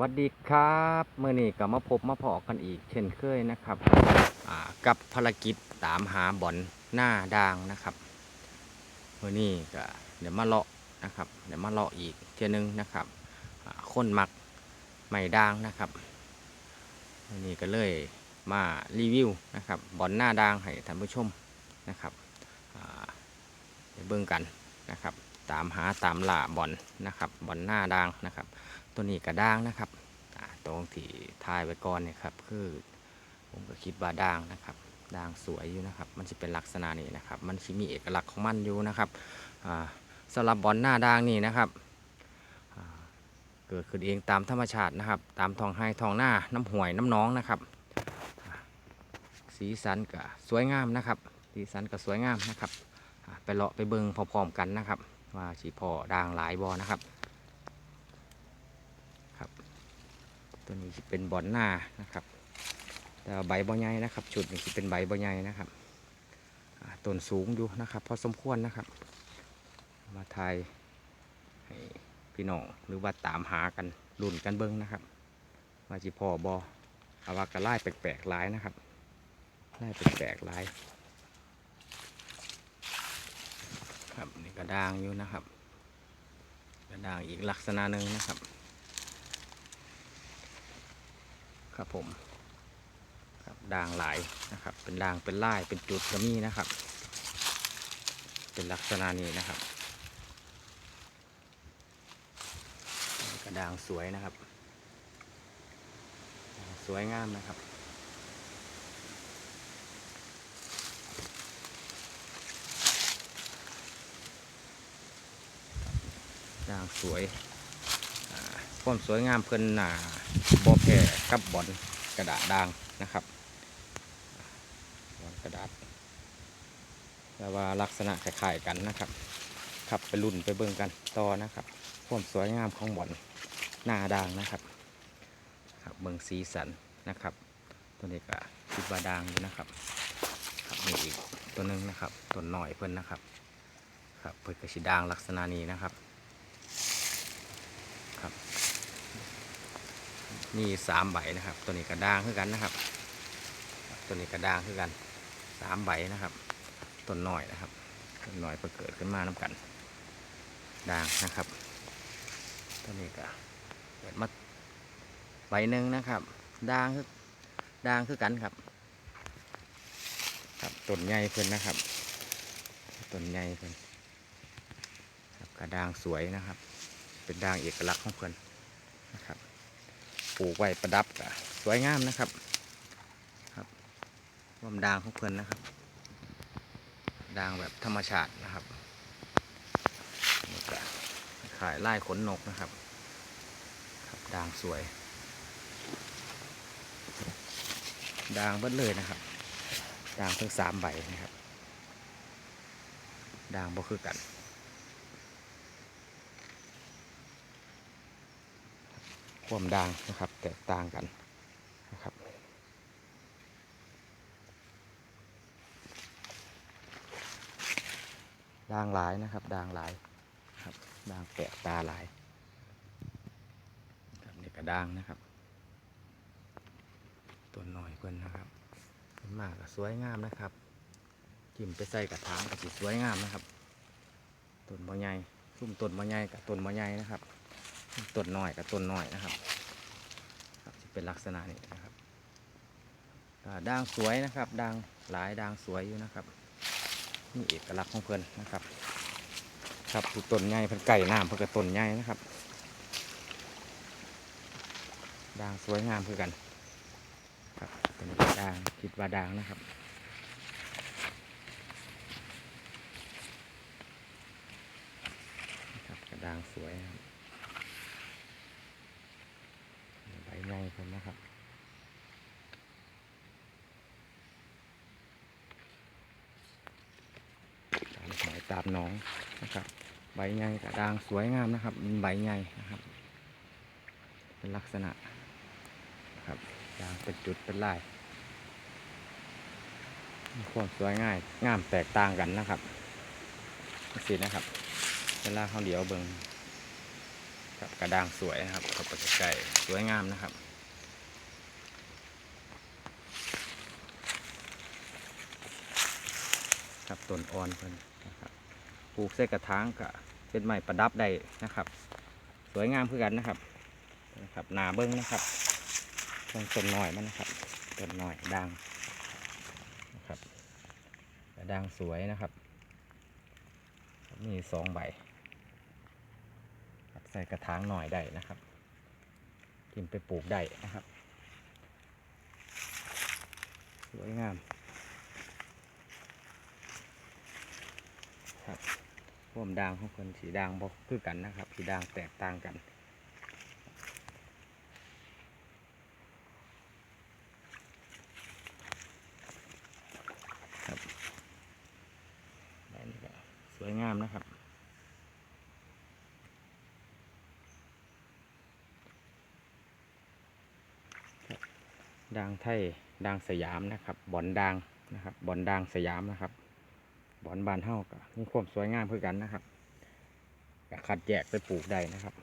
วัสดีครับเมื่อนี้ก็มาพบมาพอกันอีก เช่นเคยนะครับกับภารกิจตามหาบ่อนหน้าด่างนะครับเมื่อนี้ก็เดี๋ยวมาเลาะนะครับเดี๋ยวมาเลาะอีกเทียหนึงนะครับอ่าคนมักไม่ด่างนะครับเมื่อนี้ก็เลยมารีวิวนะครับบ่อนหน้าด่างให้ท่านผู้ชมนะครับเดี๋ยวเบิ่งกันนะครับ ตามหาตามล่าบ่อนนะครับบ่อนหน้าด่างนะครับ ตัวนี้กระด้างนะครับตรงที่ทายไว้ก่อนเนี่ยครับคือผมก็คิดว่าด่างนะครับด่างสวยอยู่นะครับ มันจะเป็นลักษณะนี้นะครับ มันจะมีเอกลักษณ์ของมันอยู่นะครับสำหรับบอลหน้าด่างนี่นะครับเกิดขึ้นเองตามธรรมชาตินะครับ ตามทองไห้ทองหน้าน้ำห่วยน้ำน้องนะครับ สีสันก็สวยงามนะครับ สีสันก็สวยงามนะครับ ไปเลาะไปเบิงพร้อมๆกันนะครับ ว่าสีพอด่างหลายบอนะครับ ตัวนี้จะเป็นบอลหน้านะครับแต่ใบบ่ใหญ่นะครับชุดนี้จะเป็นใบบ่ใหญ่นะครับต้นสูงอยู่นะครับพอสมควรนะครับ มาทายให้พี่น้องหรือว่าตามหากันรุ่นกันเบิ้งนะครับว่าจิพอบออาว่ากระไล่แปลกๆหลายนะครับไล่แปลกๆหลายครับนี่กระด้างอยู่นะครับ กระด้างอีกลักษณะหนึ่งนะครับ ครับผมครับด่างหลายนะครับ เป็นด่างเป็นลายเป็นจุดก็มีนะครับ เป็นลักษณะนี้นะครับกระด่างสวยนะครับ สวยงามนะครับด่างสวย ความสวยงามเพิ่นหนาบอแพ้กับบอลกระดาษด่างนะครับบอลกระดาษแต่ว่าลักษณะคล้ายๆกันนะครับขับไปรุ่นไปเบิ่งกันต่อนะครับความสวยงามของบอลหน้าด่างนะครับครับเบิ่งสีสันนะครับ ตัวนี้ก็คิดว่าด่างอยู่นะครับครับมีอีกตัวหนึงนะครับตัวหน่อยเพิ่นนะครับครับเพิ่นก็สีด่างลักษณะนี้นะครับ นี่สามใบนะครับ ตัวนี้กระด้างคือกันนะครับ ตัวนี้กระด้างคือกันสามใบนะครับต้นหน่อยนะครับต้นหน่อยเพิ่เกิดขึ้นมาน้ากันด่างนะครับ ตัวนี้ก็เกิดมาใบหนึ่งนะครับด่างคือด่างคือกันครับ ครับต้นใหญ่เพิ่นนะครับต้นใหญ่เพิ่นกระด้างสวยนะครับ เป็นด่างเอกลักษณ์ของเพิ่นนะครับ ปลูกไว้ประดับสวยงามนะครับ ครับความด่างของเพื่อนนะครับด่างแบบธรรมชาตินะครับขายไล่ขนนกนะครับ ครับด่างสวยด่างเบิดเลยนะครับด่างทั้งสามใบนะครับด่างบ่คือกัน ความด่างนะครับ แตกต่างกันนะครับด่างหลายนะครับด่างหลายครับด่างแปลกตาหลายครับนี่ก็ด่างนะครับ ตัวหน่อยเพื่อนนะครับมากก็สวยงามนะครับจิ้มไปใส่กระถางก็สิสวยงามนะครับต้นมะใหญ่ซุ่มต้นมะใหญ่กับต้นมะใหญ่นะครับ ต้นน้อยกับต้นน้อยนะครับจะเป็นลักษณะนี้นะครับด่างสวยนะครับด่างหลายด่างสวยอยู่นะครับนี่เอกลักษณ์ของเพื่อนนะครับ ครับทุกต้นใหญ่เพิ่นไก่น้ำเพิ่นก็ต้นใหญ่นะครับด่างสวยงามคือกัน ครับเป็นด่างคิดว่าด่างนะครับครับกระด่างสวยครับ ใบใหญ่คนนะครับตามหมายตามน้องนะครับ ใบใหญ่กระด่างสวยงามนะครับใบใหญ่นะครับ เป็นลักษณะนะครับด่างเป็นจุดเป็นลายความสวยง่ายงามแตกต่างกันนะครับสินะครับ เวลาเขาเดียวเบิงครับกระด้างสวยนะครับเขาไปใกล้ๆสวยงามนะครับ ครับต้นอ่อนเพิ่นนะครับปลูกใส่กระถางก็เป็นไม้ประดับได้นะครับ สวยงามคือกันนะครับนะครับหนาเบิ้งนะครับต้นต้นหน่อยมันนะครับต้นหน่อยด่างนะครับด่างสวยนะครับ มีสองใบใส่กระถางหน่อยได้นะครับกินไปปลูกได้นะครับ สวยงาม ครับ ร่วมด่างของคนสีด่างบอกคือกันนะครับ สีด่างแตกต่างกันครับนนี้ก็สวยงามนะครับด่างไทยด่างสยามนะครับบอนด่างนะครับบอนด่างสยามนะครับ บอนบานเท่ากับมีความสวยงามเพื่อกันนะครับขัดแยกไปปลูกได้นะครับ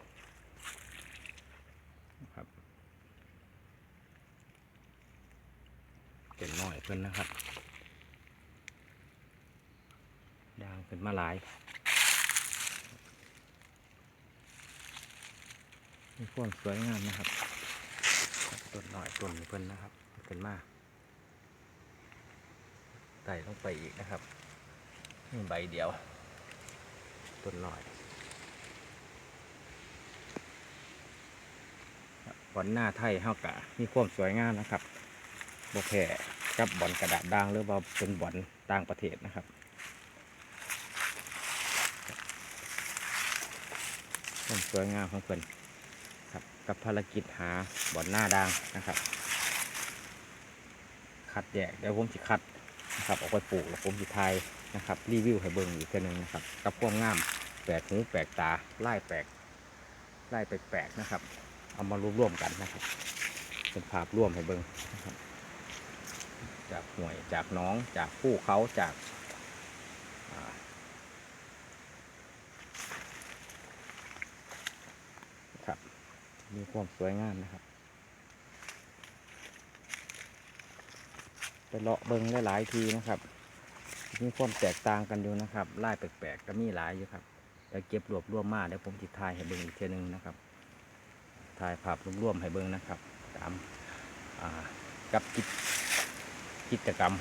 ครับเป็นน้อยเพิ่นนะครับดางขึ้นมาหลายมีความสวยงามนะครับต้นหน่อยต้นเพิ่นนะครับขึ้นมาไต่ลงไปอีกนะครับ นี่ใบเดียว ต้นหน่อยบอนหน้าไทยเฮากะมีความสวยงามนะครับบแพ้กับบอนกระดาษด่างหรือว่าเป็นบอนต่างประเทศนะครับความสวยงามของเพิ่อนครับกับภารกิจหาบอนหน้าด่างนะครับ คัดแยกเดี๋ยวผมจะคัด นะครับเออกไปปลูกแล้วผมจะทายนะครับรีวิวให้เบิ่งอีกเทีนึงนะครับกับความงามแปลกหูแปลกตาไล่แปลกไล่แปลกๆนะครับ เอามารวมรวมๆกันนะครับ เป็นภาพร่วมให้เบิ่งนะครับ จากหน่วยจากน้องจากผู้เขาจากครับ มีความสวยงามนะครับ ไปเลาะเบิงได้หลายทีนะครับมีความแตกต่างกันอยู่นะครับลายแปลกๆก็มีหลายอยู่ครับแต่เก็บรวบรวมมาเดี๋ยวผมจิถ่ายให้เบิงอีกเทีนึงนะครับถ่ายภาพรวมๆให้เบิงนะครับตามกับกิจกิจกรรม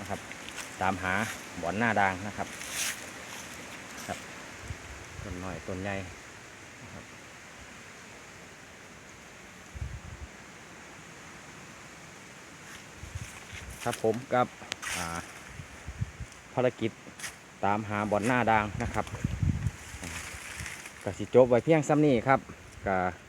นะครับ ตามหาบ่อนหน้าด่างนะครับครับต้นหน้อยต้นใหญ่นะครับ ครับผมกับภารกิจตามหาบ่อนหน้าด่างนะครับกสิจบไว้เพียงซ้ำนี้ครับกับ